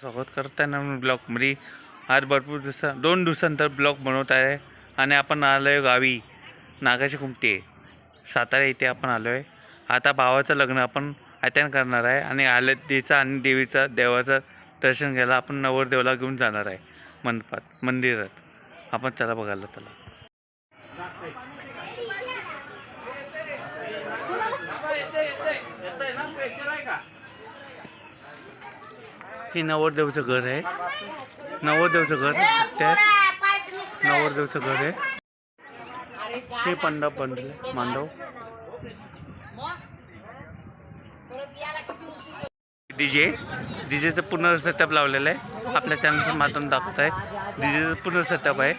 स्वागत करताना ब्लॉकमध्ये आज भरपूर दिवसा दोन दिवसानंतर ब्लॉक बनवत आहे आणि आपण आलो आहे गावी नागाची कुमटे सातारा इथे आपण आलो आहे आता भावाचं लग्न आपण अटेंड करणार आहे आणि आलतीचं आणि देवीचं देवाचं दर्शन घ्यायला आपण नवरदेवाला घेऊन जाणार आहे. मंडपात मंदिरात. आपण त्याला बघायला चला. हे नवरदेवचं घर आहे. नवरदेवचं घर त्यात नवरदेवचं घर आहे. हे पंडप बनले मांडव. डीजे. डीजेचं पूर्ण सेटअप लावलेलं आहे. आपल्या चॅनलच्या माध्यम दाखवत आहे डीजेचं पूर्ण सेटअप आहे.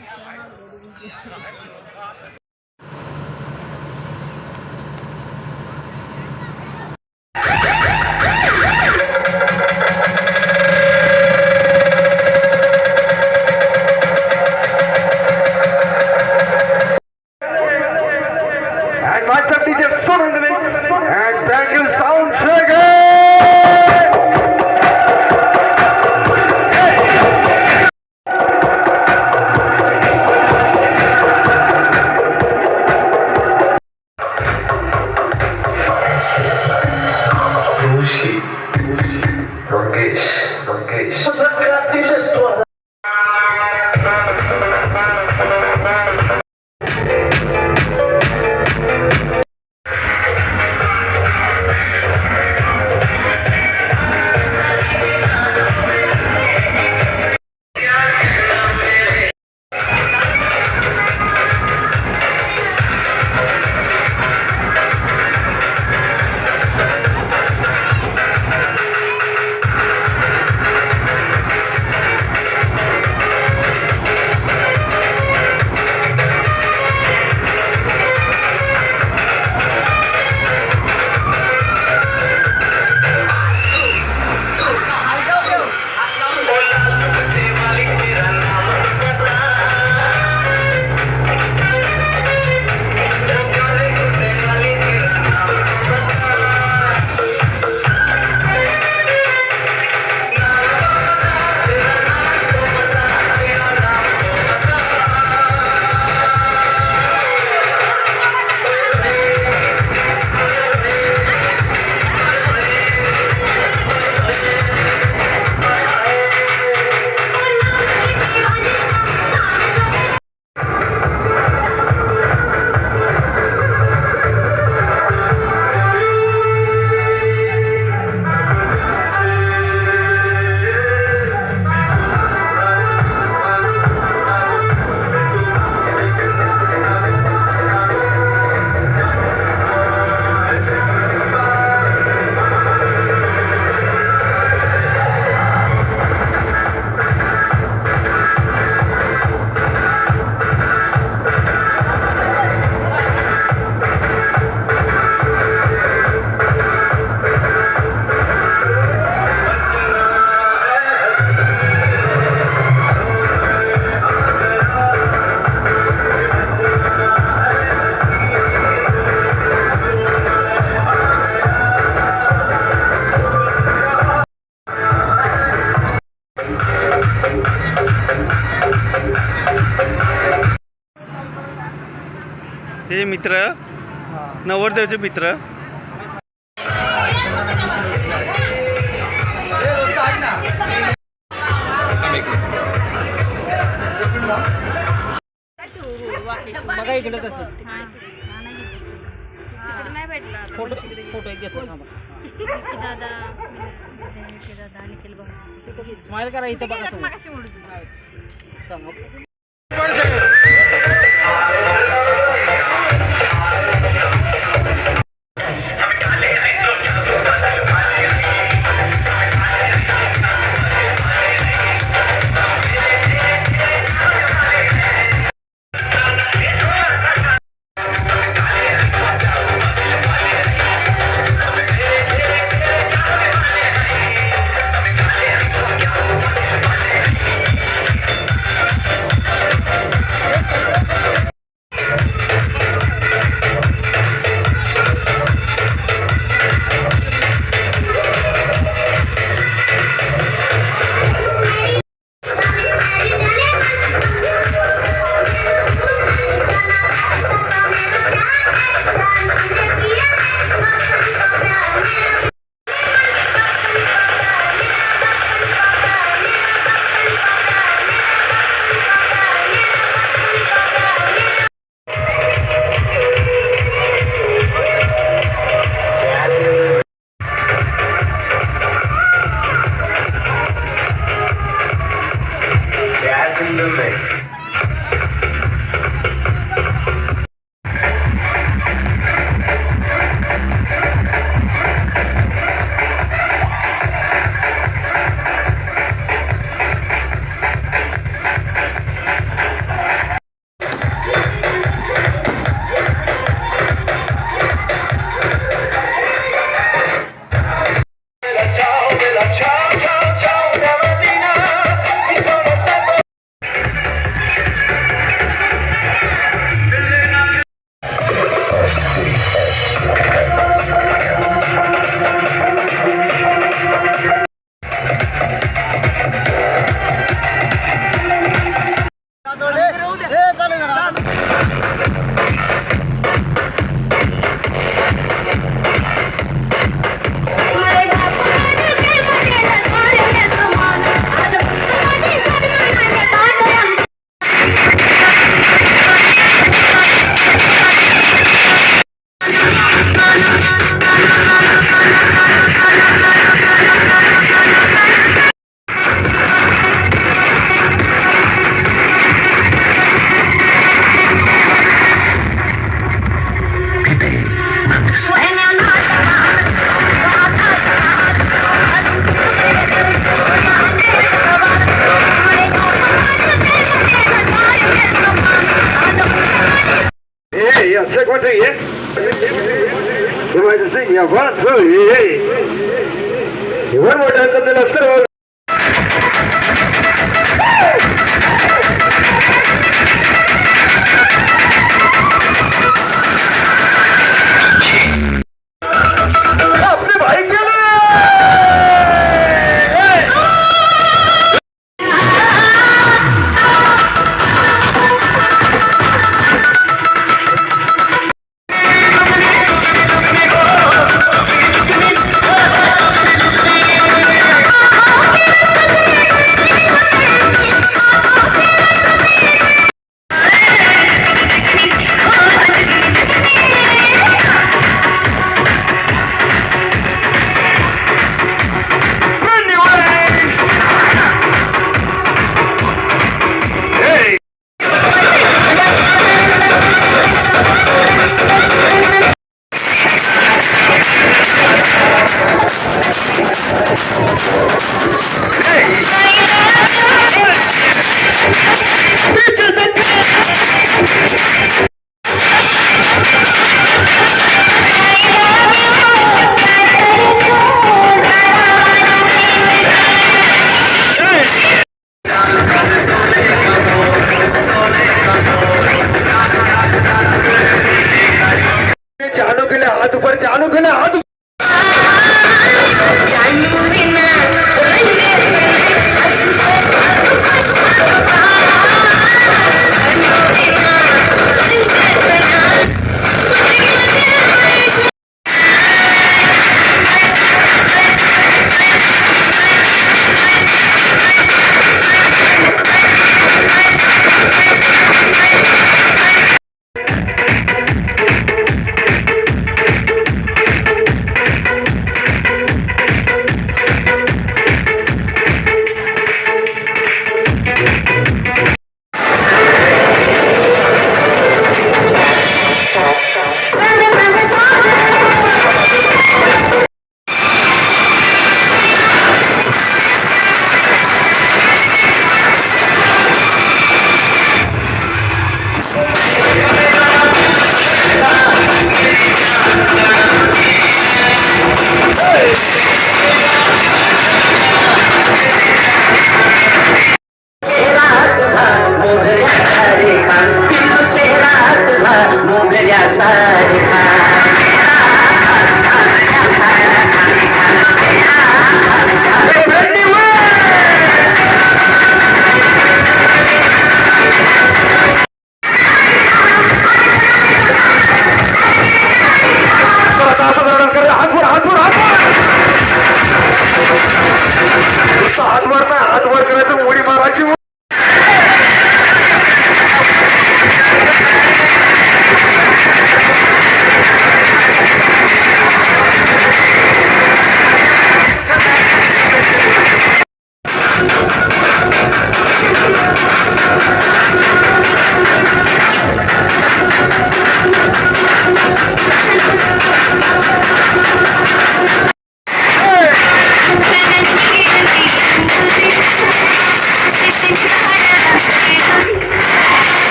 मित्र. नवरदेवचे मित्र. बघा इकडे कसं नाही भेटला. फोटो फोटो एक घेतो थांबा. दादा निखिल दादा निखिल भाऊ. स्माइल करा इथं बघा. समोर. Y bueno, la de la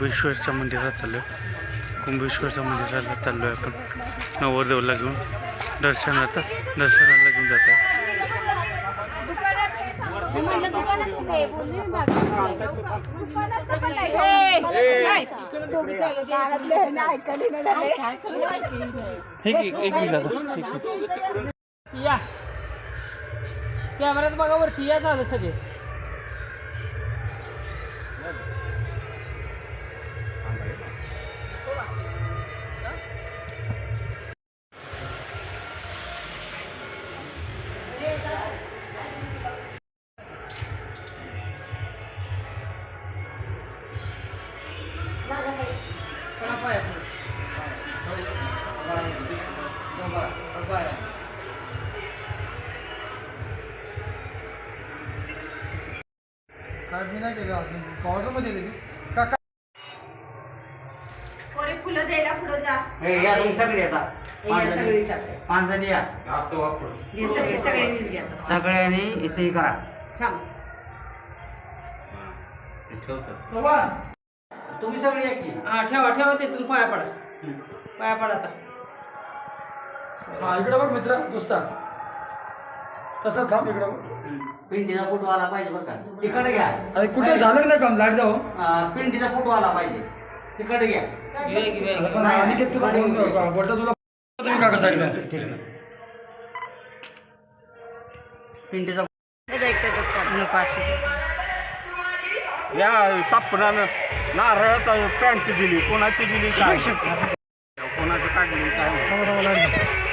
कुंभेश्वरच्या मंदिरात चाललो आहे कुंभेश्वरच्या मंदिराला चाललो आहे आपण. नवरदेवला घेऊन. दर्शनात दर्शनाला घेऊन जात आहे या. कॅमेऱ्यात बघा वरती या झालं सगळे. पोरे फुलं द्यायला पुढं जा. या तुम्ही सगळे येतात पाच जणी या. सगळ्यांनी इथे हे करा तुम्ही सगळे या की? हा ठेवा ठेवा तिथून पाया पडा. पाया पडा आता. हा इकडे बघ मित्र दोस्ता तसं थांब इकडे बघ. पिंडीचा फोटो आला पाहिजे बरं का? तिकडे घ्या. अरे कुठे झालं नाही काम? लाइट जाऊ अं, पिंडीचा फोटो आला पाहिजे. तिकडे घ्या. पण अनिकेत तुला फोन कर का बोलतो तुला तुम्ही काका साईडला पिंडीचा या सापणानं नारळात पॅन्ट दिली. कोणाची दिली? काय? कोणाचं काढली काय?